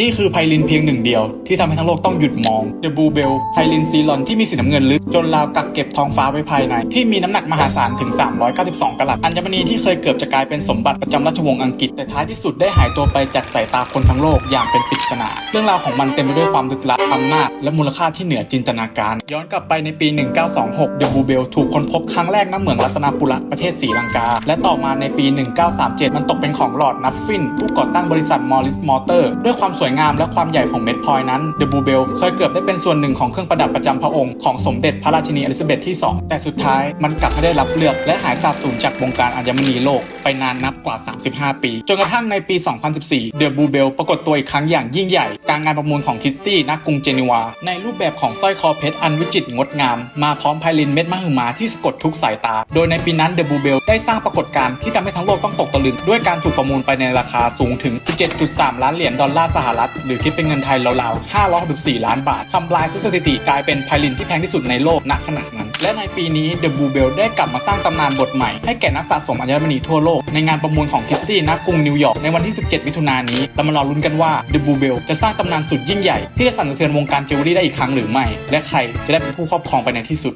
นี่คือไพลินเพียงหนึ่งเดียวที่ทำให้ทั้งโลกต้องหยุดมอง The Blue Bell ไพลินซีลอนที่มีสีน้ำเงินลึกจนราวกักเก็บท้องฟ้าไว้ภายใน ที่มีน้ำหนักมหาศาลถึง 392 กะลัด อัญมณีที่เคยเกือบจะกลายเป็นสมบัติประจำราชวงศ์อังกฤษ แต่ท้ายที่สุดได้หายตัวไปจากสายตาคนทั้งโลกอย่างเป็นปริศนา เรื่องราวของมันเต็มไปด้วยความลึกลับอำนาจและมูลค่าที่เหนือจินตนาการ ย้อนกลับไปในปี 1926 The Blue Bell ถูกค้นพบครั้งแรกณเมืองรัตนปุระประเทศศรีลังกา และต่อมาในปี 1937 มันตกเป็นของลอร์ดนัฟฟินผู้ก่อตั้งบริษัทมอริสมอเตอร์ด้วยความสวยงามและความใหญ่ของเม็ดพลอยนั้น The Blue Bell เคยเกือบได้เป็นส่วนหนึ่งของเครื่องประดับประจำพระองค์ของสมเด็จพระราชินีอลิซาเบธที่ 2 แต่สุดท้ายมันกลับไม่ได้รับเลือกและหายสาบสูญจากวงการอัญมณีโลกไปนานนับกว่า 35 ปี จนกระทั่งในปี 2014 The Blue Bell ปรากฏตัวอีกครั้งอย่างยิ่งใหญ่กลางงานประมูลของคริสตี้ณกรุงเจนีวา ในรูปแบบของสร้อยคอเพชรอันวิจิตรงดงาม มาพร้อมไพลินเม็ดมหึมาที่สะกดทุกสายตา โดยในปีนั้น The Blue Bell ได้สร้างปรากฏการณ์ที่ทำให้ทั้งโลกต้องตกตะลึงด้วยการถูกประมูลไปในราคาสูงถึง 17.3 ล้านเหรียญดอลลาร์สหรัฐ หรือคิดเป็นเงินไทยราวๆ564 ล้านบาททำลายทุกสถิติกลายเป็นไพลินที่แพงที่สุดในโลกณขณะนั้น และในปีนี้ The Blue Bell ได้กลับมาสร้างตำนานบทใหม่ ให้แก่นักสะสมอัญมณีทั่วโลก ในงานประมูลของคิสตี้ณกรุงนิวยอร์กในวันที่ 17 มิถุนายนนี้เรามารอลุ้นกันว่า The Blue Bell จะสร้างตำนานสุดยิ่งใหญ่ที่จะสั่นสะเทือนวงการจิวเวลรี่ได้อีกครั้งหรือไม่ และใครจะได้เป็นผู้ครอบครองไปในที่สุด